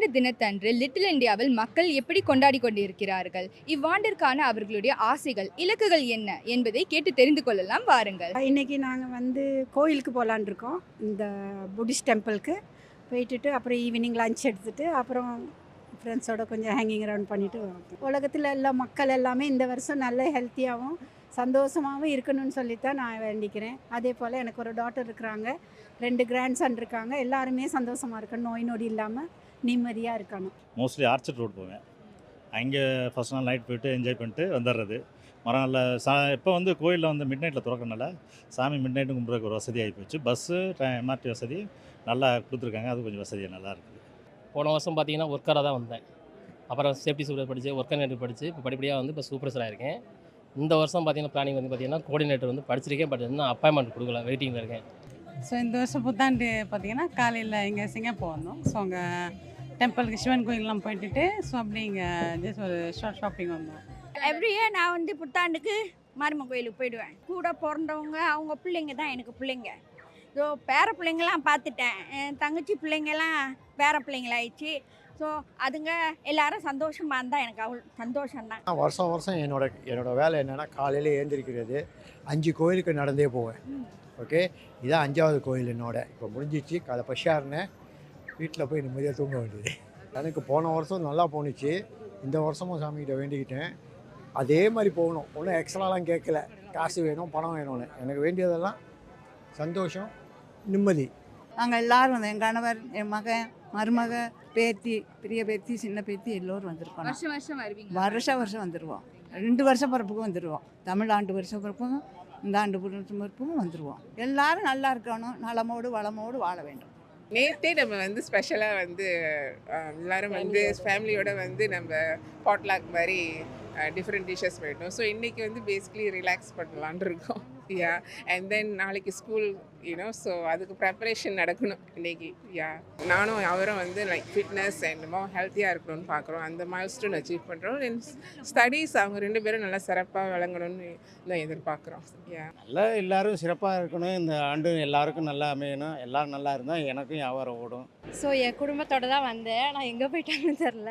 புத்தாண்டு தினத்தன்று லிட்டில் இந்தியாவில் மக்கள் எப்படி கொண்டாடி கொண்டிருக்கிறார்கள்? இவ்வாண்டிற்கான அவர்களுடைய ஆசைகள் இலக்குகள் என்ன? என்பதை கேட்டு தெரிந்து கொள்ளலாம். வாருங்கள். இன்னைக்கு நாங்கள் வந்து கோயிலுக்கு போகலான் இருக்கோம். இந்த புத்திஸ்ட் டெம்பிளுக்கு. போயிட்டுட்டு அப்புறம் ஈவினிங் லஞ்ச் எடுத்துட்டு அப்புறம் ஃப்ரெண்ட்ஸோட கொஞ்சம் ஹேங்கிங் அரவுண்ட் பண்ணிட்டு வரோம். உலகத்தில் எல்லா மக்கள் எல்லாமே இந்த வருஷம் நல்ல ஹெல்த்தியாகவும் சந்தோஷமாகவும் இருக்கணும்னு சொல்லித்தான் நான் வேண்டிக்கிறேன். அதே போல் எனக்கு ஒரு டாட்டர் இருக்கிறாங்க. ரெண்டு கிராண்ட் சன் இருக்காங்க. எல்லாருமே சந்தோஷமாக இருக்கணும். நோய் நொடி இல்லாமல் நிம்மதியாக இருக்கணும் மோஸ்ட்லி ஆர்ச்சர்ட் ரோட் போவேன். அங்கே ஃபஸ்ட் நாள் நைட் போயிட்டு என்ஜாய் பண்ணிட்டு வந்துடுறது மறுநாள் சா இப்போ வந்து கோயிலில் வந்து மிட் நைட்டில் திறக்கறனால சாமி மிட் நைட்டு கும்பிட்றதுக்கு ஒரு வசதி ஆகி போச்சு. பஸ்ஸு எம்ஆர்டி வசதி நல்லா கொடுத்துருக்காங்க. அது கொஞ்சம் வசதியாக நல்லா இருக்குது. போன வருஷம் பார்த்தீங்கன்னா ஒர்க்கராக தான் வந்தேன். அப்புறம் சேஃப்டி சூப்பர் படித்து ஒர்க்கர் நேட்டர் படித்து இப்போ படிப்படியாக வந்து இப்போ சூப்பர்சராக இருக்கேன். இந்த வருஷம் பார்த்தீங்கன்னா பிளானிங் வந்து பார்த்தீங்கன்னா கோஆர்டினேட்டர் வந்து படிச்சிருக்கேன் பட் இன்னும் அப்பாயின்மெண்ட் கொடுக்கல வெயிட்டிங்கில் இருக்கேன். ஸோ இந்த வருஷம் புத்தாண்டு பார்த்தீங்கன்னா காலையில் இங்கே சிங்கப்பூர் வந்தோம். ஸோ அங்கே டெம்பிளுக்கு சிவன் கோயிலெலாம் போயிட்டுட்டு ஸோ அப்படி இங்கே ஜஸ்ட் ஒரு ஷார்ட் ஷாப்பிங் வந்தோம். எவ்ரி இயர் நான் வந்து புத்தாண்டுக்கு மாரியம்மன் கோயிலுக்கு போயிடுவேன். கூட பிறந்தவங்க அவங்க பிள்ளைங்க தான் எனக்கு பிள்ளைங்க. ஸோ பேர பிள்ளைங்களாம் பார்த்துட்டேன். என் தங்கச்சி பிள்ளைங்கெல்லாம் பேர பிள்ளைங்களாயிடுச்சு. ஸோ அதுங்க எல்லாரும் சந்தோஷமாக இருந்தால் எனக்கு அவ்வளோ சந்தோஷம்தான். நான் வருஷம் வருஷம் என்னோட என்னோட வேலை என்னென்னா காலையில் ஏந்திரிக்கிறது அஞ்சு கோயிலுக்கு நடந்தே போவேன். ஓகே? இதான் அஞ்சாவது கோயில் என்னோட இப்போ முடிஞ்சிச்சு. காலை இருந்தேன் வீட்டில் போய் நிம்மதியாக தூங்க வேண்டியது. எனக்கு போன வருஷம் நல்லா போணுச்சு. இந்த வருஷமும் சாமிகிட்ட வேண்டிக்கிட்டேன். அதே மாதிரி போகணும். ஒன்றும் எக்ஸ்ட்ராலாம் கேட்கல. காசு வேணும் பணம் வேணும்னு. எனக்கு வேண்டியதெல்லாம் சந்தோஷம் நிம்மதி. நாங்கள் எல்லாரும் வந்தோம் என் கணவர் என் மகன் மருமக பேத்தி பெரிய பேத்தி சின்ன பேத்தி எல்லோரும் வந்திருக்கோம். வருஷம் வருஷம் வருவீங்க வருஷம் வருஷம் வந்துடுவோம் ரெண்டு வருஷம் பிறப்புக்கும் வந்துடுவோம் தமிழ் ஆண்டு வருஷம் பிறப்பும் இந்த ஆண்டு பிறப்பும் வந்துடுவோம் எல்லாரும் நல்லா இருக்கணும். நலமோடு வளமோடு வாழ வேண்டும். நேற்றே நம்ம வந்து ஸ்பெஷலாக வந்து எல்லாரும் வந்து ஃபேமிலியோட வந்து நம்ம பாட்லாக் மாதிரி டிஃப்ரெண்ட் டிஷ்ஷஸ் போயிட்டோம். ஸோ இன்றைக்கி வந்து பேசிக்லி ரிலாக்ஸ் பண்ணலான் இருக்கோம். யா அண்ட் தென் நாளைக்கு ஸ்கூல் யூனோ ஸோ அதுக்கு ப்ரெப்பரேஷன் நடக்கணும் இன்னைக்கு. யா நானும் அவரும் வந்து லைக் ஃபிட்னஸ் அண்ட் மோ ஹெல்த்தியாக இருக்கணும்னு பார்க்குறோம் அந்த மைல்ஸ்டோன் அச்சீவ் பண்ணுறோம் தென் ஸ்டடீஸ் அவங்க ரெண்டு பேரும் நல்லா சிறப்பாக விளங்கணும்னு தான் எதிர்பார்க்குறோம். யா நல்லா எல்லாரும் சிறப்பாக இருக்கணும். இந்த ஆண்டு எல்லாருக்கும் நல்லா அமையணும். எல்லாரும் நல்லா இருந்தால் எனக்கும் வியாபாரம் ஓடும். ஸோ என் குடும்பத்தோட தான் வந்தேன். நான் எங்கே போயிட்டாங்கன்னு தெரில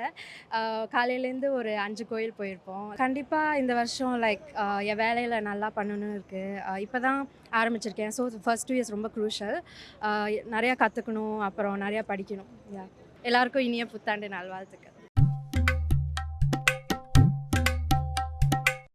காலையிலேருந்து ஒரு அஞ்சு கோயில் போயிருப்போம். கண்டிப்பாக இந்த வருஷம் லைக் என் வேலையில் நல்லா பண்ணணும்னு இருக்குது இப்போ தான் ஆரம்பிச்சிருக்கேன். ஸோ ஃபர்ஸ்ட் டூ இயர்ஸ் ரொம்ப க்ரூஷல் நிறையா கற்றுக்கணும் அப்புறம் நிறையா படிக்கணும். யா எல்லாருக்கும் இனிய புத்தாண்டு நல்வாழ்த்துக்கள்.